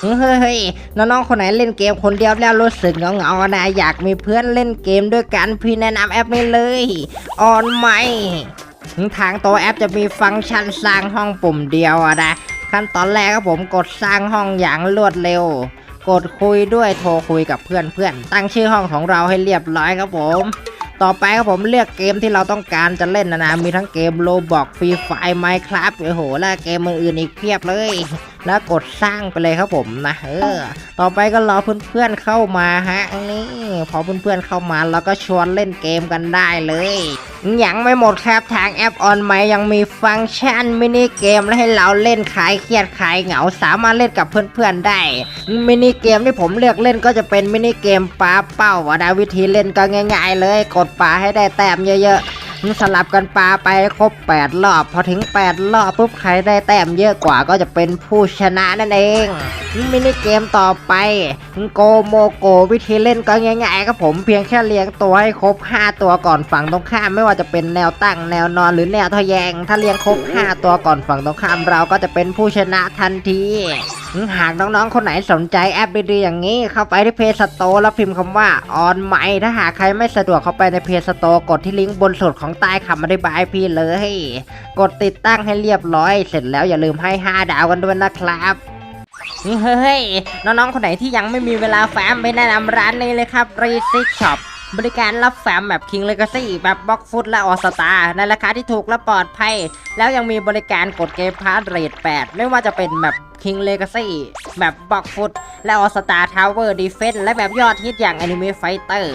เฮ้ยน้องๆคนไหนเล่นเกมคนเดียวแล้วรู้สึกเหงาๆนะอยากมีเพื่อนเล่นเกมด้วยกันพี่แนะนำแอปนี้เลยออนไหมทางตัวแอปจะมีฟังก์ชันสร้างห้องปุ่มเดียวอะนะขั้นตอนแรกครับผมกดสร้างห้องอย่างรวดเร็ว กดคุยด้วยโทรคุยกับเพื่อนๆตั้งชื่อห้องของเราให้เรียบร้อยครับผม ต่อไปครับผมเลือกเกมที่เราต้องการจะเล่นนะนะมีทั้งเกมโลบอกฟรีไฟไมค์ครับโอ้โห และเกมอื่นๆอีกเพียบเลย แล้วกดสร้างไปเลยครับผมนะเออ ต่อไปก็รอเพื่อนๆเข้ามาฮะนี่พอเพื่อนๆเข้ามาเราก็ชวนเล่นเกมกันได้เลยยังไม่หมดครับทางแอปออนไมยังมีฟังก์ชันมินิเกมให้เราเล่นคลายเครียดคลายเหงาสามารถเล่นกับเพื่อนๆได้ มินิเกมที่ผมเลือกเล่นก็จะเป็นมินิเกมปลาเป้าอะนะวิธีเล่นก็ง่าย ๆ เลย กดปลาให้ได้แต้มเยอะๆ สลับกันปาไปครบ 8 รอบ พอถึง 8 รอบปุ๊บใครได้แต้มเยอะกว่าก็จะเป็นผู้ชนะนั่นเองมินิเกมต่อไปโกโมโกวิธีเล่นก็ง่ายๆครับผมเพียงแค่เลี้ยงตัวให้ครบ 5 ตัวก่อนฝั่งตรงข้ามไม่ว่าจะเป็นแนวตั้งแนวนอนหรือแนวทะแยง ถ้าเลี้ยงครบ 5 ตัวก่อนฝั่งตรงข้ามเราก็จะเป็นผู้ชนะทันที หากน้องๆ คนไหนสนใจแอปดีๆอย่างนี้ เข้าไปที่เพจสโตร์แล้วพิมพ์คำว่าออนใหม่ถ้าหากใครไม่สะดวกเข้าไปในเพจสโตร์กดที่ลิงก์บนสุดของใต้คำอธิบายพี่เลย กดติดตั้งให้เรียบร้อย เสร็จแล้วอย่าลืมให้ 5 ดาวกันด้วยนะครับเฮ้ยน้องๆ คนไหนที่ยังไม่มีเวลาแฟ้มไปแนะนำร้านนี้เลยครับรีซิกช็อป บริการรับแฟ้มแบบ King Legacy แบบบล็อกฟุตและออสตาในราคาที่ถูกและปลอดภัย แล้วยังมีบริการกดเกมพาร์ทเรท8 ไม่ว่าจะเป็นแบบ King Legacy แบบบล็อกฟุตและออสตาทาวเวอร์ดีเฟนและแบบยอดฮิตอย่าง Anime Fighter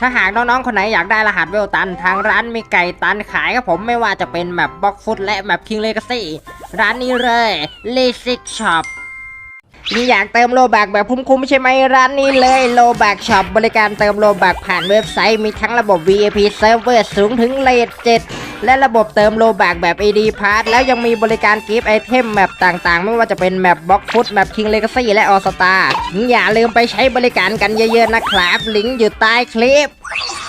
ถ้าหากน้องๆ คนไหนอยากได้รหัสเวลตัน ทางร้านมีไก่ตันขายครับผมไม่ว่าจะเป็นแบบบล็อกฟุตและแบบ King Legacy ร้านนี้เลยรีซิกช็อ ปนี่อยากเติมโลบักแบบคุ้มๆใช่ไหมร้านนี้เลยโลบักช็อปบริการเติมโลบักผ่านเว็บไซต์มีทั้งระบบ VIP Server สูงถึงเลท7และระบบเติมโลบักแบบ AD Pass แล้วยังมีบริการกิฟต์ไอเทมแมปต่างๆ ไม่ว่าจะเป็นแมปบล็อกฟุตแมป King Legacy และ All Star อย่าลืมไปใช้บริการกันเยอะๆนะครับ ลิงก์อยู่ใต้คลิป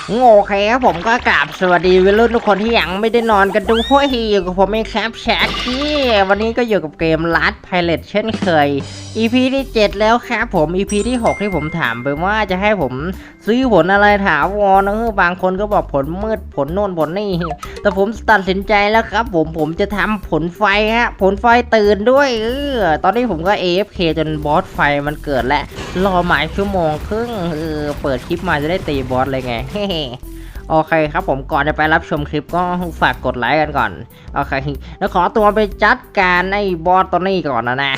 โอเคครับผมก็กราบสวัสดีวัยรุ่นทุกคนที่ยังไม่ได้นอนกันดูห้ยอยู่กับผมเองครับแชทที่วันนี้ก็อยู่กับเกมลัดไพเรตเช่นเคย EP ที่ 7 แล้วครับผม EP ที่ 6 ที่ผมถามไปว่าจะให้ผมซื้อผลอะไรถาวรนะเออบางคนก็บอกผลมืดผลโน่นผลนี่ แต่ผมตัดสินใจแล้วครับ ผมผมจะทำผลไฟฮะผลไฟตื่นด้วยเออตอนนี้ผมก็ AFK จนบอสไฟมันเกิดแล้วรอหมายชั่วโมงครึ่งเออเปิดคลิปมาจะได้ตีบอสเลยไง โอเคครับผมก่อนจะไปรับชมคลิปก็ฝากกดไลค์กันก่อน โอเค แล้วขอตัวไปจัดการไอ้บอสตัวนี้ก่อนนะนะ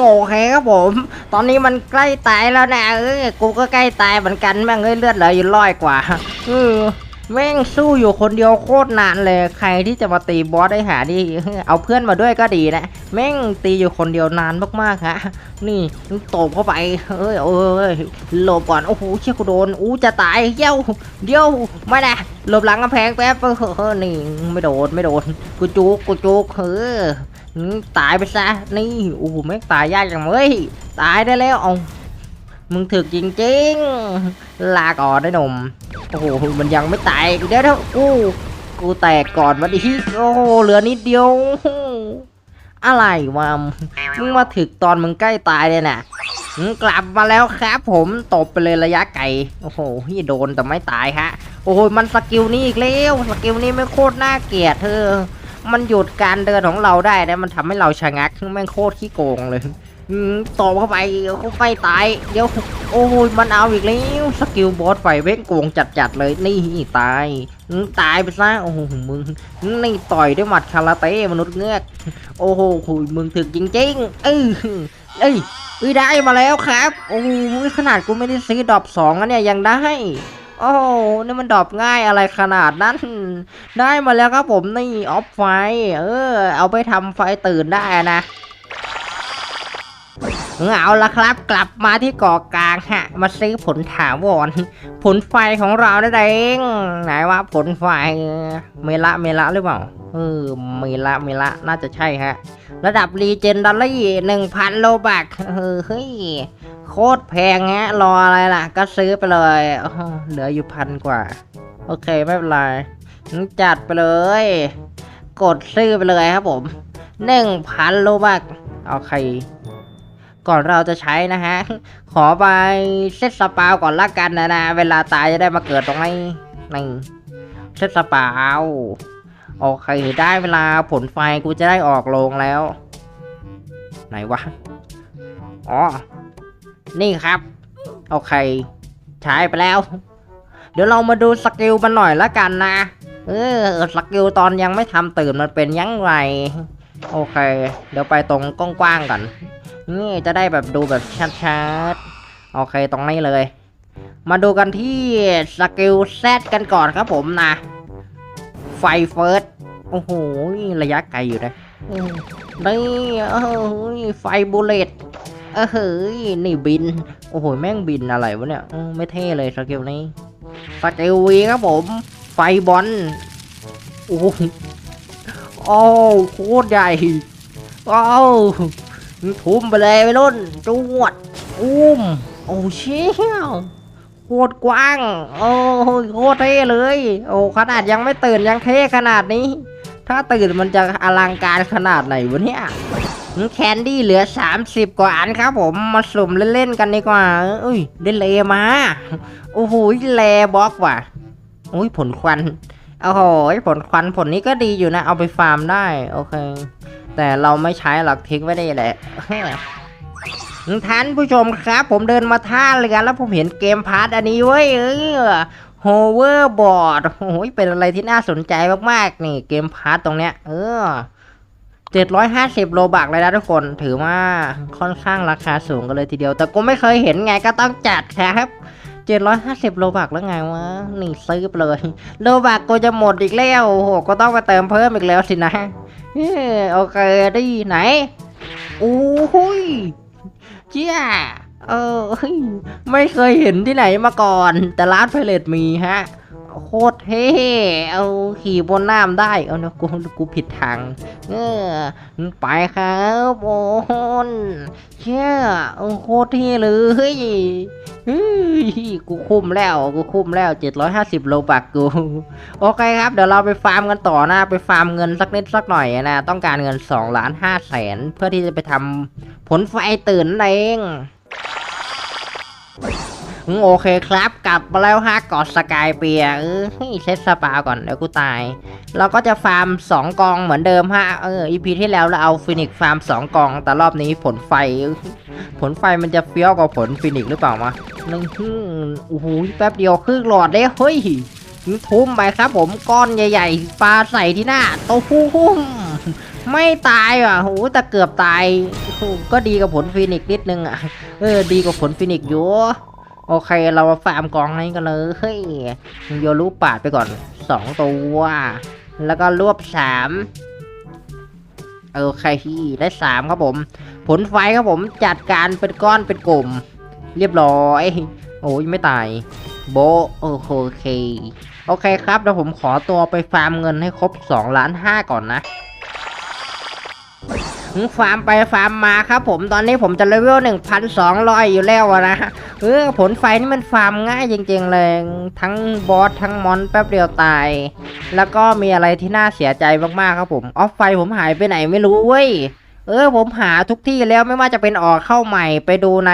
โอเคครับผม ตอนนี้มันใกล้ตายแล้วนะเออกูก็ใกล้ตายเหมือนกันแม่งเลือดเหลืออยู่ร้อยกว่าเออ แม่งสู้อยู่คนเดียวโคตรนานเลยใครที่จะมาตีบอสได้หาดีเอาเพื่อนมาด้วยก็ดีนะแม่งตีอยู่คนเดียวนานมากๆฮะนี่ตบเข้าไปเอ้ยเอ้ยหลบก่อนโอ้โหเชี่ยกูโดนอู้จะตายเย้าเดี๋ยวไม่นะหลบหลังกำแพงแป๊บเออนี่ไม่โดนไม่โดนกูจุกกูจุกเออตายไปซะนี่โอ้โหแม่งตายยากจังเว้ยตายได้แล้วเอา มึงถึกจริงๆ ลาก่อนได้หนุ่ม โอ้โห มันยังไม่ตายเดี๋ยวเดี๋ยวกู กูแตกก่อนวันนี้โอ้โห เหลือนิดเดียว อะไรวะ มึงมาถึกตอนมึงใกล้ตายเลยน่ะกลับมาแล้วครับผมตบไปเลยระยะไกลโอ้โหพี่โดนแต่ไม่ตายฮะ โอ้โหมันสกิลนี่อีกแล้วสกิลนี่ไม่โคตรน่าเกลียดเธอ มันหยุดการเดินของเราได้นะมันทำให้เราชะงักแม่งโคตรขี้โกงเลย อืมตบเข้าไปเขาไม่ตาย เดี๋ยว โอ้ยมันเอาอีกแล้ว สกิลบอสไฟเว้งโกงจัดๆเลยนี่ตาย ตายไปซะ โอ้โห มึง นี่ต่อยด้วยหมัดคาราเต้มนุษย์เงือก โอ้โหคุยมึงถึกจริงๆ เออเอ้ยเอ้ยได้มาแล้วครับ โอ้โหขนาดกูไม่ได้ซื้อดอปสองอะเนี่ยยังได้โอ้โหนี่มันดอปง่ายอะไรขนาดนั้น ได้มาแล้วครับผมนี่ออฟไฟ เออ เอาไปทำไฟตื่นได้นะ เอาละครับกลับมาที่เกาะกลางฮะ มาซื้อผลถาวร ผลไฟของเราได้เองไหนว่าผลไฟเมละเมละหรือเปล่าเออเมละเมละน่าจะใช่ฮะ ระดับรีเจนดอลลี่หนึ่งพันโลบักเฮ้ยโคตรแพงฮะรออะไรล่ะ ก็ซื้อไปเลยเหลืออยู่พันกว่า โอเคไม่เป็นไรจัดไปเลย กดซื้อไปเลยครับผมหนึ่งพันโลบักโอเค ก่อนเราจะใช้นะฮะ ขอไปเซตสปาวก่อนละกันนะนะ เวลาตายจะได้มาเกิดตรงนี้นี่เซตสปาวโอเคได้เวลาผลไฟกูจะได้ออกโรงแล้ว ไหนวะ อ๋อ นี่ครับ โอเค ใช้ไปแล้ว เดี๋ยวเรามาดูสกิลมันหน่อยละกันนะ เออสกิลตอนยังไม่ทำตื่นมันเป็นยังไง โอเค เดี๋ยวไปตรงกว้างๆก่อน นี่จะได้แบบดูแบบชัดๆโอเคตรงนี้เลย มาดูกันที่สกิลแซดกันก่อนครับผมนะไฟเฟิร์สโอ้โหระยะไกลอยู่นะนี่เออไฟบูเลตเออเฮ้ยนี่บิน โอ้โหแม่งบินอะไรวะเนี่ยไม่เท่เลยสกิลนี้สกิลวีครับผม ไฟบอลโอ้โหโอ้โคตรใหญ่โอ้า ทุ่มไปเลยไปรุ่นจวดอุ้มโอ้เชี่ยวโคตรกว้าง โอ้โคตรเท่เลย โอ้ขนาดยังไม่ตื่นยังเท่ขนาดนี้ ถ้าตื่นมันจะอลังการขนาดไหนวะเนี่ยแคนดี้เหลือ 30 กว่าอันครับผมมาสุ่มเล่นๆกันดีกว่าอุ้ยได้เลมา โอ้โหแลบล็อกว่ะอุ้ยผลควันโอ้โหผลควันผลนี้ก็ดีอยู่นะ เอาไปฟาร์มได้ โอเค แต่เราไม่ใช้หรอกทิ้งไว้ได้แหละท่านผู้ชมครับ ผมเดินมาท่าเรือแล้วผมเห็นเกมพาร์ทอันนี้เว้ยเออโฮเวอร์บอร์ดโอ้ยเป็นอะไรที่น่าสนใจมากๆ นี่เกมพาร์ทตรงเนี้ย เออเจ็ดร้อยห้าสิบโลบักเลยนะทุกคนถือว่าค่อนข้างราคาสูงกันเลยทีเดียว แต่กูไม่เคยเห็นไงก็ต้องจัดครับเจ็ดร้อยห้าสิบโลบักแล้วไงวะนี่ซื้อไปเลย โลบักกูจะหมดอีกแล้วโอ้โหก็ต้องไปเติมเพิ่มอีกแล้วสินะ โอเคดีไหนโอ้ยเจ้าเออไม่เคยเห็นที่ไหนมาก่อน แต่ร้านไพเรตมีฮะ โคตรเท่เอาขี่บนน้ำได้เอาเนะกูกูผิดทางเออไปครับโอนเชี่ยเอาโคตรเท่เลยเฮ้ยกูคุ้มแล้วกูคุ้มแล้ว 750 โลบักกู โอเคครับ เดี๋ยวเราไปฟาร์มกันต่อนะไปฟาร์มเงินสักนิดสักหน่อยนะ ต้องการเงิน2ล้าน5แสนเพื่อที่จะไปทำผลไฟตื่นเอง โอเคครับ กลับมาแล้วฮะเกอดสกายเปียเออเฮ้ยเซตสปาก่อนเดี๋ยวกูตาย เราก็จะฟาร์ม 2 กองเหมือนเดิมฮะเอออีพีที่แล้วเราเอาฟินิกฟาร์ม 2 กอง แต่รอบนี้ผลไฟ ผลไฟมันจะเฟี้ยวกว่าผลฟินิกหรือเปล่ามะนึงโอ้โหแป๊บเดียวครึ่งหลอดเลยเฮ้ยทุ่มไปครับผมก้อนใหญ่ๆปลาใส่ที่หน้าโตพุ่มไม่ตายอะโหแต่เกือบตาย ก็ดีกับผลฟินิกนิดนึงอะ เออ ดีกว่าผลฟินิกอยู่ โอเคเรามาฟาร์มกองนี้กันเลยเฮ้ยโยรูปาดไปก่อนสองตัวแล้วก็รวบสามโอเคได้สามครับผม ผลไฟครับผมจัดการเป็นก้อนเป็นกลุ่ม เรียบร้อย โอ้ยไม่ตาย โบโอเค โอเคครับเดี๋ยวผมขอตัวไปฟาร์มเงินให้ครบ2ล้าน5ก่อนนะ ฟาร์มไปฟาร์มมาครับผมตอนนี้ผมจะเลเวล1,200 อยู่แล้วอะนะเออผลไฟนี่มันฟาร์มง่ายจริงๆเลย ทั้งบอสทั้งมอนแป๊บเดียวตาย แล้วก็มีอะไรที่น่าเสียใจมากๆครับผมออฟไฟผมหายไปไหนไม่รู้เว้ยเออผมหาทุกที่แล้วไม่ว่าจะเป็นออกเข้าใหม่ไปดูใน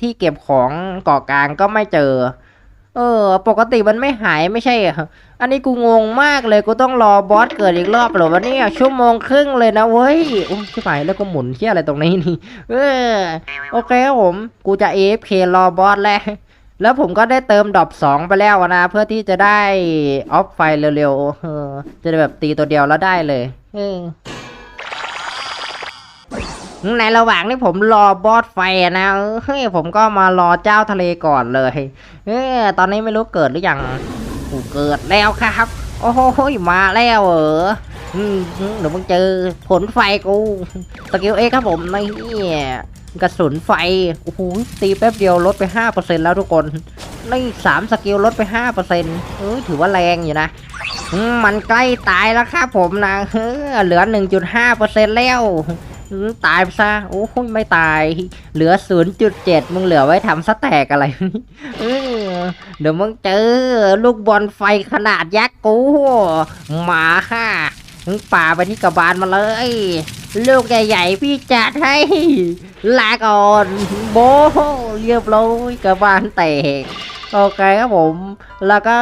ที่เก็บของเกาะกลางก็ไม่เจอ เออ ปกติมันไม่หายไม่ใช่เหรออันนี้กูงงมากเลยกูต้องรอบอสเกิดอีกรอบเหรอวะเนี่ยชั่วโมงครึ่งเลยนะเว้ยโอ้ชิบหายแล้วก็หมุนเชี่ยอะไรตรงนี้นี่ เออโอเคครับผม กูจะ AFK รอบอสแล้วแล้วผมก็ได้เติมดรอปสองไปแล้วนะ เพื่อที่จะได้ออฟไฟเร็วๆจะได้แบบตีตัวเดียวแล้วได้เลย เออ ในระหว่างที่ผมรอบอสไฟนะเฮ้ยผมก็มารอเจ้าทะเลก่อนเลยเออตอนนี้ไม่รู้เกิดหรือยังกูเกิดแล้วครับ โอ้โหมาแล้วเหรออเดี๋ยวมึงเจอผลไฟกูสกิลเอ็กครับผมนี่กระสุนไฟโอ้โหตีแป๊บเดียวลดไป 5%แล้วทุกคนนี่สามสกิลลดไป 5%เออถือว่าแรงอยู่นะมันใกล้ตายแล้วครับผมนะเออเหลือ 1.5%แล้ว ตายไปซะ โอ้ยไม่ตาย เหลือ 0.7 มึงเหลือไว้ทำสแต็กอะไรเออเดี๋ยวมึงเจอ ลูกบอลไฟขนาดยักษ์กูหมาค่ะมึงป่าไปที่กระบาลมาเลย ลูกใหญ่ๆพี่จัดให้ ลาก่อน โบเรียบร้อยกระบาลแตก โอเคครับผม แล้วก็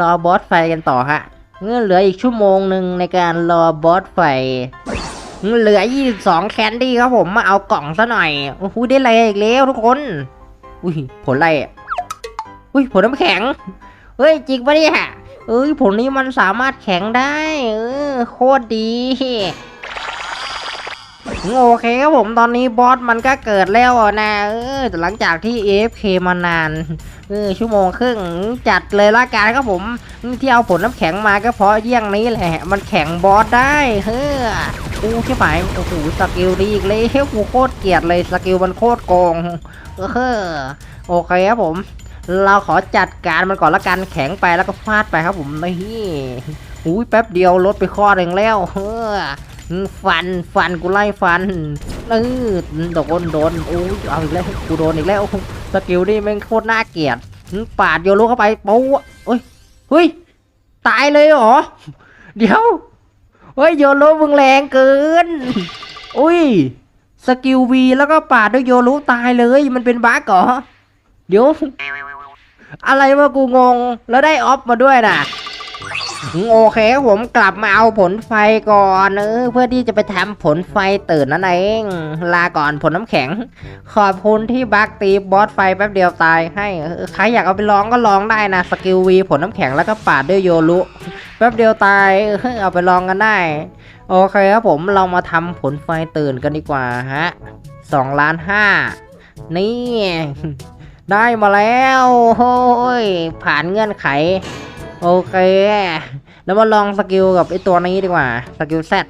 รอบอสไฟกันต่อฮะเงื่อเหลืออีกชั่วโมงหนึ่งในการรอบอสไฟ เหลือ 22 แคนดี้ครับผมมาเอากล่องซะหน่อยโอ้โหได้อะไรอีกแล้วทุกคน อุ้ยผลอะไรอุ้ยผลน้ำแข็ง เฮ้ยจริงปะเนี่ยเอ้ยผลนี้มันสามารถแข็งได้ เออโคตรดีโอเคครับผมตอนนี้บอสมันก็เกิดแล้วนะเออหลังจากที่ AFK มานาน เออชั่วโมงครึ่งจัดเลยละกันครับผมที่เอาผลน้ำแข็งมาก็เพราะเยี่ยงนี้แหละ มันแข็งบอสได้เฮ้ออู้ใช่ไหมโอ้โหสกิลดีอีกเลยเฮ้ยกูโคตรเกลียดเลยสกิลมันโคตรโกงเออโอเคครับผม เราขอจัดการมันก่อนละกันแข็งไปแล้วก็ฟาดไปครับผมนี่อุ้ยแป๊บเดียวลดไปข้อหนึ่งแล้วเออฟันฟันกูไล่ฟัน เออโดนโดนโอ้ยเอาอีกแล้วกูโดนอีกแล้วสกิลนี่แม่งโคตรน่าเกลียดปาดโยโรเข้าไปปู๊เฮ้ยเฮ้ยตายเลยเหรอเดี๋ยวเฮ้ยโยโรมึงแรงเกินอุ้ยสกิลวีแล้วก็ปาดด้วยโยโรตายเลยมันเป็นบั๊กเหรอเดี๋ยวอะไรวะกูงงแล้วได้ออฟมาด้วยน่ะ โอเคครับผมกลับมาเอาผลไฟก่อนเออเพื่อที่จะไปทำผลไฟตื่นนั่นเอง ลาก่อนผลน้ำแข็ง ขอบคุณที่บักตีบอสไฟแป๊บเดียวตายให้ใครอยากเอาไปลองก็ลองได้นะสกิลวีผลน้ำแข็งแล้วก็ปาดด้วยโยรุแป๊บเดียวตายเออเอาไปลองกันได้ โอเคครับผมเรามาทำผลไฟตื่นกันดีกว่าฮะสองล้านห้านี่ได้มาแล้วโอ้ยผ่านเงื่อนไข โอเค แล้วมาลองสกิลกับไอตัวนี้ดีกว่า สกิลแซด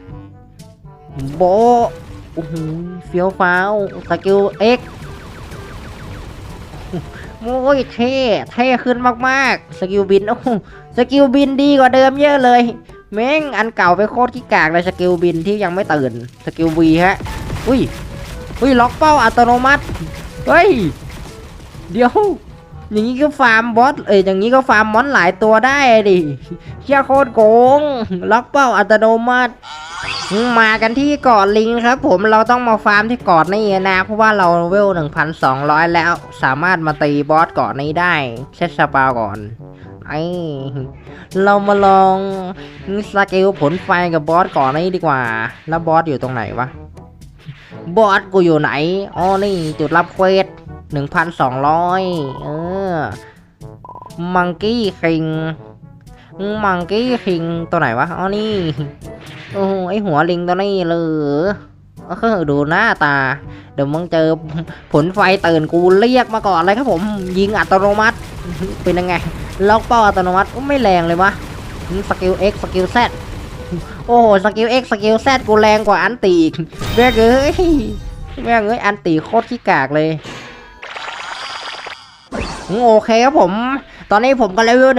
โบโอ้โหเฟี้ยวฟ้าวสกิลเอ็กโอ้ยเท่เท่ขึ้นมากๆ สกิลบินโอ้สกิลบินดีกว่าเดิมเยอะเลย แม่งอันเก่าไปโคตรขี้กากเลยสกิลบินที่ยังไม่ตื่น สกิลวีฮะ อุ้ย อุ้ยล็อกเป้าอัตโนมัติ เฮ้ย เดี๋ยว อย่างนี้ก็ฟาร์มบอสเอ้ยอย่างนี้ก็ฟาร์มมอนหลายตัวได้ดิเชี่ยโคตรโกง ล็อกเป้าอัตโนมัติ มากันที่เกาะลิงครับ ผมเราต้องมาฟาร์มที่เกาะนี้นะ เพราะว่าเราเวล 1,200 แล้วสามารถมาตีบอสเกาะนี้ได้เซตสปาก่อนไอเรามาลองสกิลผลไฟกับบอสเกาะนี้ดีกว่า แล้วบอสอยู่ตรงไหนวะ บอสกูอยู่ไหน อ๋อ นี่จุดรับเควส หนึ่งพันสองร้อยเออ มังกี้คิง มังกี้คิง ตัวไหนวะ อ๋อ นี่ โอ้ไอหัวลิงตัวนี้เลยเออดูหน้าตา เดี๋ยวมึงเจอผลไฟตื่นกูเรียกมาก่อนเลยครับผม ยิงอัตโนมัติ เป็นยังไง ล็อกเป้าอัตโนมัติไม่แรงเลยวะสกิล X สกิล Z โอ้โหสกิล X สกิล Z กูแรงกว่าอันตีอีกแม่งเอ้ยแม่งเอ้ยอันตีโคตรขี้กากเลย โอเคครับผม ตอนนี้ผมก็เลเวล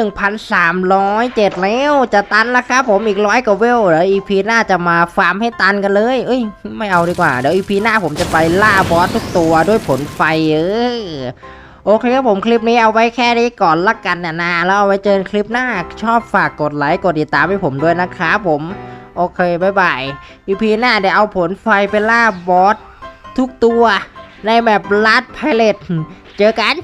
1,307 แล้วจะตันแล้วครับผมอีกร้อยกว่าเวลเดี๋ยวอีพีหน้าจะมาฟาร์มให้ตันกันเลย เอ้ย ไม่เอาดีกว่า เดี๋ยวอีพีหน้าผมจะไปล่าบอสทุกตัวด้วยผลไฟเออโอเคครับผมคลิปนี้เอาไว้แค่นี้ก่อนละกันนะนะแล้วเอาไว้เจอคลิปหน้าชอบฝากกดไลค์กดติดตามให้ผมด้วยนะครับผมโอเคบายบายอีพีหน้าเดี๋ยวเอาผลไฟไปล่าบอสทุกตัว ในแบบลัดไพเรตเจอกัน